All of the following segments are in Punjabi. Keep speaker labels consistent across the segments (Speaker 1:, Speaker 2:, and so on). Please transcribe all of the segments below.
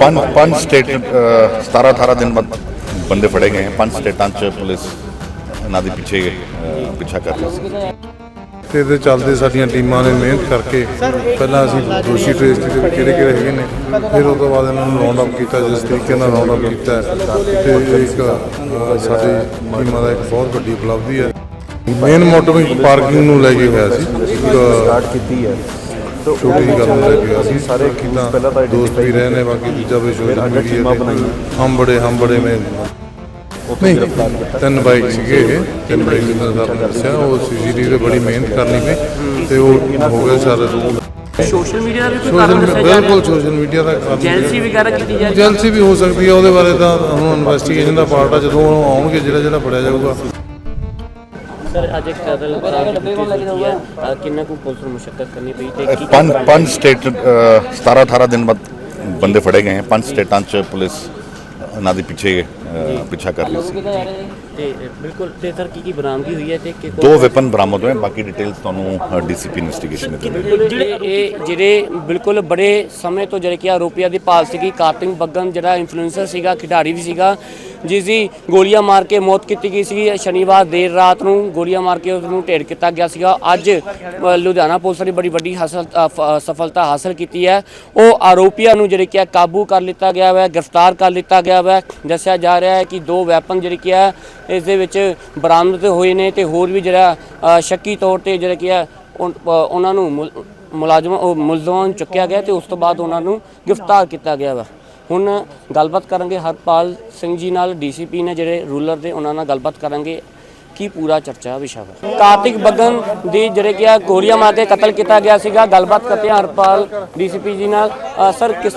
Speaker 1: ਪੰਜ ਪੰਜ ਸਟੇਟ 17 18 ਦਿਨ ਬਾਅਦ ਬੰਦੇ ਫੜੇ ਗਏ ਪੰਜ ਸਟੇਟਾਂ 'ਚ ਪੁਲਿਸ ਇਹਨਾਂ ਦੇ ਪਿੱਛੇ ਅਹ, ਪਿੱਛਾ ਕਰ ਰਹੀ ਸੀ।
Speaker 2: ਤੇ ਇਹਦੇ ਚੱਲਦੇ ਸਾਡੀਆਂ ਟੀਮਾਂ ਨੇ ਮਿਹਨਤ ਕਰਕੇ ਪਹਿਲਾਂ ਅਸੀਂ ਦੋਸ਼ੀ ਟ੍ਰੇਸ ਕੀਤੇ ਵੀ ਕਿਹੜੇ ਕਿਹੜੇ ਹੈਗੇ ਨੇ। ਫਿਰ ਉਸ ਤੋਂ ਬਾਅਦ ਇਹਨਾਂ ਨੂੰ ਰਾਉਂਡ ਅਪ ਕੀਤਾ ਜਿਸ ਤਰੀਕੇ ਨਾਲ ਰਾਉਂਡ ਅਪ ਕੀਤਾ ਹੈ। ਤੇ ਇਹ ਇੱਕ ਅ, ਸਾਡੀ ਟੀਮਾਂ ਦਾ ਇੱਕ ਬਹੁਤ ਵੱਡੀ ਉਪਲਬਧੀ ਹੈ। ਮੇਨ ਮੋਟਿਵ ਪਾਰਕਿੰਗ ਨੂੰ ਲੈ ਕੇ ਹੋਇਆ ਸੀ।
Speaker 3: ਸਟਾਰਟ ਕੀਤੀ ਹੈ।
Speaker 2: ਛੋਟੀ ਜਿਹੀ ਗੱਲ ਲੈ ਕੇ ਹੋਇਆ ਸੀ
Speaker 3: ਸਾਰੇ
Speaker 2: ਕਿੱਦਾਂ
Speaker 3: ਪਹਿਲਾਂ ਤਾਂ
Speaker 2: ਦੋਸਤ ਵੀ ਰਹੇ ਨੇ ਬਾਕੀ ਦੂਜਾ ਵੀ ਸੋਸ਼ਲ ਮੀਡੀਆ
Speaker 3: ਬਣਾਈਆਂ।
Speaker 2: ਹਮ ਬੜੇ ਹਮ ਬੜੇ ਮੈਂ ਨਹੀਂ ਤਿੰਨ ਬਾਈਕ ਸੀਗੇ ਇਹ ਤਿੰਨ ਬਾਈਕ ਦਾ ਸਰ ਨੇ ਦੱਸਿਆ ਉਹ ਸੀਸੀਟੀਵੀ ਤੇ ਬੜੀ ਮਿਹਨਤ ਕਰਨੀ ਪਈ ਤੇ ਉਹ ਹੋ ਗਏ ਸਾਰੇ ਰੂਲ।
Speaker 4: ਸੋਸ਼ਲ ਮੀਡੀਆ ਦਾ ਵੀ ਕੋਈ ਕਾਰਨ
Speaker 2: ਸੋਸ਼ਲ
Speaker 4: ਦੱਸਿਆ ਜਾ
Speaker 2: ਬਿਲਕੁਲ ਸੋਸ਼ਲ ਮੀਡੀਆ ਦਾ ਕਾਰਨ
Speaker 4: ਏਜੰਸੀ ਵਗੈਰਾ ਕੀਤੀ ਜਾ ਰਹੀ ਹੈ?
Speaker 2: ਏਜੰਸੀ ਵੀ ਹੋ ਸਕਦੀ ਹੈ ਉਹਦੇ ਬਾਰੇ ਤਾਂ ਹੁਣ ਇਨਵੈਸਟੀਗੇਸ਼ਨ ਦਾ ਪਾਰਟ ਆ ਜਦੋਂ ਆਉਣਗੇ ਜਿਹੜਾ ਜਿਹੜਾ ਫੜਿਆ ਜਾਊਗਾ।
Speaker 4: ਸਰ ਅੱਜ ਇੱਕ ਕਤਲ ਕੀਤੀ ਹੈ। ਅਹ ਕਿੰਨਾ ਕੁ ਪੁਲਿਸ ਨੂੰ ਮੁਸ਼ਕਲ ਕਰਨੀ ਪਈ ਤੇ ਕੀ
Speaker 1: ਪੰਜ ਪੰਜ ਸਟੇਟ 17 18 ਦਿਨ ਬਾਅਦ ਬੰਦੇ ਫੜੇ ਗਏ ਹੈ। ਪੰਜ ਸਟੇਟਾਂ 'ਚ ਪੁਲਿਸ ਇਹਨਾਂ ਦੇ ਪਿੱਛੇ ਪਿੱਛਾ ਕਰ ਰਹੀ ਸੀ।
Speaker 4: ਤੇ ਬਿਲਕੁਲ ਤੇ ਸਰ ਕੀ ਕੀ ਬਰਾਮਦਗੀ ਹੋਈ ਹੈ ਤੇ ਕਿ
Speaker 1: ਦੋ ਵੈਪਨ ਬਰਾਮਦ ਹੋਏ ਬਾਕੀ ਡਿਟੇਲਸ ਤੁਹਾਨੂੰ ਡੀਸੀਪੀ ਇਨਵੈਸਟੀਗੇਸ਼ਨ ਦੇ ਦੇਣਗੇ
Speaker 4: ਇਹ ਇਹ ਜਿਹੜੇ ਬਿਲਕੁਲ ਬੜੇ ਸਮੇਂ ਤੋਂ ਜਿਹੜੇ ਕਿ ਆਰੋਪੀਆਂ ਦੀ ਭਾਲ ਸੀਗੀ ਕਾਰਤਿਕ ਬੱਗਨ ਜਿਹੜਾ ਇਨਫਲੂਐਂਸਰ ਸੀਗਾ ਖਿਡਾਰੀ ਵੀ ਸੀਗਾ ਜਿਸ ਦੀ ਗੋਲੀਆਂ ਮਾਰ ਕੇ ਮੌਤ ਕੀਤੀ ਗਈ ਸੀਗੀ। ਸ਼ਨੀਵਾਰ ਦੇਰ ਰਾਤ ਨੂੰ ਗੋਲੀਆਂ ਮਾਰ ਕੇ ਉਸ ਨੂੰ ਢੇਰ ਕੀਤਾ ਗਿਆ ਸੀਗਾ। ਅੱਜ ਲੁਧਿਆਣਾ ਪੁਲਿਸ ਨੇ ਬੜੀ ਵੱਡੀ ਹਾਸਲ ਅ, ਸਫਲਤਾ ਹਾਸਲ ਕੀਤੀ ਹੈ। ਉਹ ਆਰੋਪੀਆਂ ਨੂੰ ਜਿਹੜੇ ਕਿ ਕਾਬੂ ਕਰ ਲਿੱਤਾ ਗਿਆ ਹੈ ਗ੍ਰਿਫਤਾਰ ਕਰ ਲਿੱਤਾ ਗਿਆ ਹੈ ਦੱਸਿਆ ਜਾ ਰਿਹਾ ਹੈ ਕਿ ਦੋ ਵੈਪਨ ਜਿਹੜੇ ਕਿ ਹੈ ਇਸ ਦੇ ਵਿੱਚ ਬਰਾਮਦ ਹੋਏ ਨੇ ਤੇ ਹੋਰ ਵੀ ਜਿਹੜਾ ਸ਼ੱਕੀ ਤੌਰ ਤੇ ਜਿਹੜੇ ਕਿ ਹੈ ਉਹਨਾਂ ਨੂੰ ਮੁਲ- ਮੁਲਾਜ਼ਮ ਉਹ ਮੁਲਜ਼ਮਾਂ ਨੂੰ ਚੁੱਕਿਆ ਗਿਆ ਤੇ ਉਸ ਤੋਂ ਬਾਅਦ ਉਹਨਾਂ ਨੂੰ ਗ੍ਰਿਫਤਾਰ ਕੀਤਾ ਗਿਆ ਵਾ। ਹੁਣ ਗੱਲਬਾਤ ਕਰਾਂਗੇ ਹਰਪਾਲ ਸਿੰਘ ਜੀ ਨਾਲ ਡੀਸੀਪੀ ਨੇ ਜਿਹੜੇ ਰੂਲਰ ਦੇ ਉਹਨਾਂ ਨਾਲ ਗੱਲਬਾਤ ਕਰਾਂਗੇ। ਕੀ ਪੂਰਾ ਚਰਚਾ ਵਿਸ਼ਾ ਵਾ? ਕਾਰਤਿਕ ਬੱਗਨ ਦੀ ਜਿਹੜੇ ਕਿ ਆ ਗੋਲੀਆਂ ਮਾਰ ਕੇ ਕਤਲ ਕੀਤਾ ਗਿਆ ਸੀਗਾ। ਗੱਲਬਾਤ ਕਰਦੇ ਹਾਂ ਹਰਪਾਲ ਡੀਸੀਪੀ ਜੀ ਨਾਲ। ਸਰ ਕਿਸ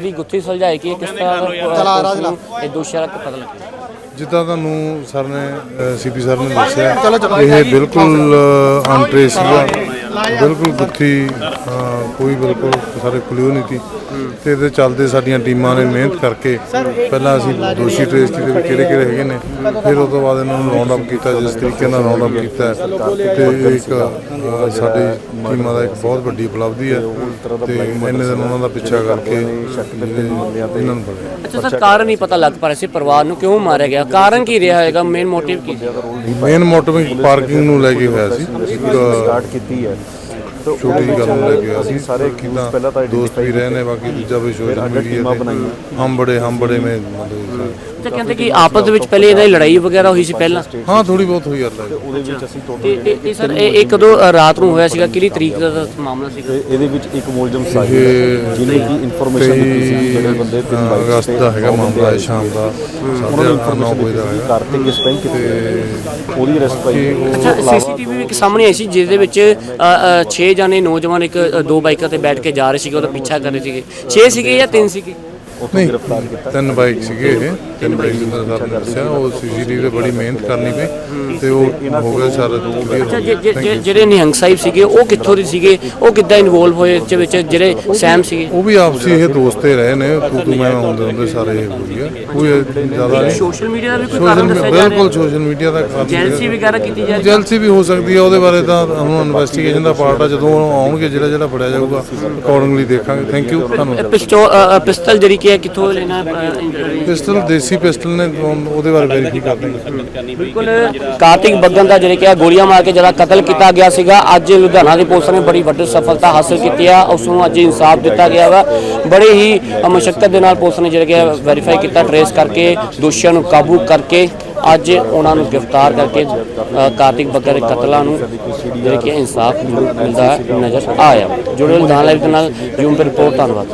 Speaker 4: ਦੀ ਗੁੱਥੀ ਸੁਲਝਾਈ ਕਿ ਕਿਸ ਤਰ੍ਹਾਂ ਇਹ ਦੋਸ਼ੀਆਂ ਦਾ ਪਤਾ ਲੱਗਿਆ?
Speaker 2: ਜਿੱਦਾਂ ਤੁਹਾਨੂੰ ਸਰ ਨੇ ਸੀਪੀ ਸਰ ਨੇ ਦੱਸਿਆ ਇਹ ਬਿਲਕੁਲ ਅਨਟ੍ਰੇਸ ਸੀਗਾ ਬਿਲਕੁਲ ਗੁੱਥੀ ਕੋਈ ਬਿਲਕੁਲ ਸਾਰੇ ਕਲਿਓ ਨਹੀਂ ਸੀ। ਤੇ ਇਹਦੇ ਚੱਲਦੇ ਸਾਡੀਆਂ ਟੀਮਾਂ ਨੇ ਮਿਹਨਤ ਕਰਕੇ ਪਹਿਲਾਂ ਅਸੀਂ ਦੋਸ਼ੀ ਟ੍ਰੇਸ ਕੀਤੇ ਵੀ ਕਿਹੜੇ ਕਿਹੜੇ ਹੈਗੇ ਨੇ। ਫਿਰ ਉਸ ਤੋਂ ਬਾਅਦ ਇਹਨਾਂ ਨੂੰ ਰਾਉਂਡ ਅਪ ਕੀਤਾ ਜਿਸ ਤਰੀਕੇ ਨਾਲ ਰਾਉਂਡ ਅਪ ਕੀਤਾ ਹੈ। ਤੇ ਇੱਕ ਸਾਡੀ ਟੀਮਾਂ ਦਾ ਇੱਕ ਬਹੁਤ ਵੱਡੀ ਉਪਲਬਧੀ ਹੈ। ਤੇ ਇੰਨੇ ਦਿਨ ਉਹਨਾਂ ਦਾ ਪਿੱਛਾ ਕਰਕੇ ਇਹਨਾਂ ਨੂੰ ਫੜਿਆ।
Speaker 4: ਅੱਛਾ ਸਰ ਕਾਰਨ ਨਹੀਂ ਪਤਾ ਲੱਗ ਪਾ ਰਿਹਾ ਸੀ ਪਰਿਵਾਰ ਨੂੰ ਕਿਉਂ ਮਾਰਿਆ ਗਿਆ? ਕਾਰਨ ਕੀ ਰਿਹਾ ਹੋਏਗਾ ਮੇਨ ਮੋਟਿਵ ਕੀ?
Speaker 2: ਮੇਨ ਮੋਟਿਵ ਪਾਰਕਿੰਗ ਨੂੰ ਲੈ ਕੇ ਹੋਇਆ ਸੀ। ਇੱਕ
Speaker 3: ਸਟਾਰਟ ਕੀਤੀ ਹੈ। Thank you. ਤਾਂ
Speaker 2: ਛੋਟੀ ਜਿਹੀ ਗੱਲ ਨੂੰ ਲੈ ਕੇ ਹੋਇਆ ਸੀ।
Speaker 3: ਸਾਰੇ
Speaker 2: ਕਿੱਦਾਂ
Speaker 3: ਪਹਿਲਾਂ ਤਾਂ
Speaker 2: ਦੋਸਤ ਵੀ ਰਹੇ ਨੇ ਬਾਕੀ ਦੂਜਾ ਵੀ ਸੋਸ਼ਲ ਮੀਡੀਆ ਤੇ। ਹਮ ਬੜੇ ਹਮ ਬੜੇ ਮੈਂ ਮਤਲਬ
Speaker 4: ਤੇ ਕਹਿੰਦੇ ਕਿ ਆਪਸ ਦੇ ਵਿੱਚ ਪਹਿਲੇ ਇਹਦਾ ਲੜਾਈ ਵਗੈਰਾ ਹੋਈ ਸੀ ਪਹਿਲਾਂ?
Speaker 2: ਹਾਂ ਥੋੜੀ ਬਹੁਤ ਹੋਈ ਹੈ
Speaker 3: ਉਹਦੇ ਵਿੱਚ ਅਸੀਂ ਟੋਟਲ
Speaker 4: ਤੇ ਇਹ- ਸਰ ਇਹ ਕਦੋਂ ਰਾਤ ਨੂੰ ਹੋਇਆ ਸੀਗਾ? ਕਿਹੜੀ ਤਰੀਕ ਦਾ ਮਾਮਲਾ ਸੀਗਾ?
Speaker 3: ਇਹਦੇ ਵਿੱਚ ਇੱਕ ਮੁਲਜ਼ਮ ਸਾਹਿਬ ਜਿਹਨੇ ਕੀ ਇਨਫੋਰਮੇਸ਼ਨ ਦਿੱਤੀ ਸੀ ਜਿਹੜੇ ਬੰਦੇ ਤਿੰਨ ਬਾਈਕ
Speaker 2: ਅਗਸਤ ਦਾ ਹੈਗਾ ਮਾਮਲਾ ਹੈ ਸ਼ਾਮ ਦਾ।
Speaker 3: ਉਹਨਾਂ ਨੂੰ ਇਨਫੋਰਮੇਸ਼ਨ
Speaker 2: ਵਜੇ ਦਾ
Speaker 3: ਦਿੱਤੀ ਸੀ ਕਾਰਤਿਕ ਇਸ ਟਾਈਮ ਕਿਤੇ ਉਹਦੀ ਅਰੈਸਟ ਪਾਈ।
Speaker 4: ਅੱਛਾ ਸੀਸੀਟੀਵੀ ਵੀ ਇੱਕ ਸਾਹਮਣੇ ਆਈ ਸੀ ਜਿਸ ਦੇ ਵਿੱਚ 6 ਜਾਣੇ ਨੌਜਵਾਨ ਇੱਕ ਅ, ਦੋ ਬਾਈਕਾਂ ਤੇ ਬੈਠ ਕੇ ਜਾ ਰਹੇ ਸੀਗੇ ਉਹਦਾ ਪਿੱਛਾ ਕਰ ਰਹੇ ਸੀਗੇ। 6 ਸੀਗੇ ਜਾਂ 3 ਸੀਗੇ?
Speaker 3: ਉੱਥੋਂ ਗ੍ਰਿਫਤਾਰ ਕੀਤਾ।
Speaker 2: ਤਿੰਨ ਬਾਈਕ ਸੀਗੇ ਇਹ ਤਿੰਨ ਬਾਈਕ ਦਾ ਨੇ ਦੱਸਿਆ ਉਹ ਸੀਸੀਟੀਵੀ ਤੇ ਬੜੀ ਮਿਹਨਤ ਕਰਨੀ ਪਈ ਤੇ ਉਹ ਹੋ ਗਏ ਸਾਰੇ
Speaker 4: ਅੱਛਾ ਜੇ- ਜੇ- ਜੇ- ਜਿਹੜੇ ਨਿਹੰਗ ਸਾਹਿਬ ਸੀਗੇ ਉਹ ਕਿੱਥੋਂ ਦੇ ਸੀਗੇ? ਉਹ ਕਿੱਦਾਂ ਇਨਵੋਲਵ ਹੋਏ ਇਸ ਵਿੱਚ ਜਿਹੜੇ ਸੈਮ ਸੀਗੇ?
Speaker 2: ਉਹ ਵੀ ਆਪਸੀ ਇਹ ਦੋਸਤ ਹੀ ਰਹੇ ਨੇ ਤੂੰ ਤੂੰ ਮੈਂ ਹੁੰਦੇ ਹੁੰਦੇ ਸਾਰੇ ਇਹ ਹੋਈ ਆ ਕੋਈ ਜ਼ਿਆਦਾ ਨਹੀਂ।
Speaker 4: ਸੋਸ਼ਲ ਮੀਡੀਆ ਦਾ ਵੀ ਕੋਈ ਕਾਰਨ ਦੱਸਿਆ ਜਾ
Speaker 2: ਬਿਲਕੁਲ ਸੋਸ਼ਲ ਮੀਡੀਆ ਦਾ ਕਾਰਨ
Speaker 4: ਏਜੰਸੀ ਵਗੈਰਾ ਕੀਤੀ ਜਾ ਰਹੀ ਹੈ?
Speaker 2: ਏਜੰਸੀ ਵੀ ਹੋ ਸਕਦੀ ਹੈ ਉਹਦੇ ਬਾਰੇ ਤਾਂ ਹੁਣ ਇਨਵੈਸਟੀਗੇਸ਼ਨ ਦਾ ਪਾਰਟ ਆ ਜਦੋਂ ਆਉਣਗੇ ਜਿਹੜਾ ਜਿਹੜਾ ਫੜਿਆ ਜਾਊਗਾ ਅਕੋਰਡਿੰਗਲੀ ਦੇਖਾਂਗੇ। ਥੈਂਕ ਯੂ
Speaker 4: ਪਿਸਟਲ ਪਿਸਤਲ ਜਿਹੜੀ ਕੀ ਹੈ ਕਿੱਥੋਂ ਲੈਣਾ
Speaker 2: ਪਿਸਟਲ ਦੇਸੀ ਪਿਸਟਲ ਨੇ ਉਹ- ਉਹਦੇ ਬਾਰੇ ਵੈਰੀਫਾਈ ਕਰਦੇ ਹਾਂ
Speaker 4: ਬਿਲਕੁਲ ਕਾਰਤਿਕ ਬੱਗਨ ਦਾ ਜਿਹੜੇ ਕਿ ਹੈ ਗੋਲੀਆਂ ਮਾਰ ਕੇ ਜਿਹੜਾ ਕਤਲ ਕੀਤਾ ਗਿਆ ਸੀਗਾ ਅੱਜ ਲੁਧਿਆਣਾ ਦੀ ਪੁਲਿਸ ਨੇ ਬੜੀ ਵੱਡੀ ਸਫਲਤਾ ਹਾਸਲ ਕੀਤੀ ਆ ਉਸ ਨੂੰ ਅੱਜ ਇਨਸਾਫ ਦਿੱਤਾ ਗਿਆ ਵਾ। ਬੜੇ ਹੀ ਮੁਸ਼ਕਲ ਦੇ ਨਾਲ ਪੁਲਿਸ ਨੇ ਜਿਹੜੇ ਕਿ ਵੈਰੀਫਾਈ ਕੀਤਾ ਟਰੇਸ ਕਰਕੇ ਦੋਸ਼ੀਆਂ ਨੂੰ ਕਾਬੂ ਕਰਕੇ ਅੱਜ ਉਹਨਾਂ ਨੂੰ ਗ੍ਰਿਫਤਾਰ ਕਰਕੇ ਅ, ਕਾਰਤਿਕ ਬੱਗਨ ਦੇ ਕਤਲਾਂ ਨੂੰ ਜਿਹੜੇ ਕਿ ਇਨਸਾਫ ਮਿਲਦਾ ਨਜ਼ਰ ਆਇਆ। ਜੁੜੇ ਲੁਧਿਆਣਾ ਲਾਈਵ ਦੇ ਨਾਲ ਜੂਮ ਰਿਪੋਰਟ ਧੰਨਵਾਦ।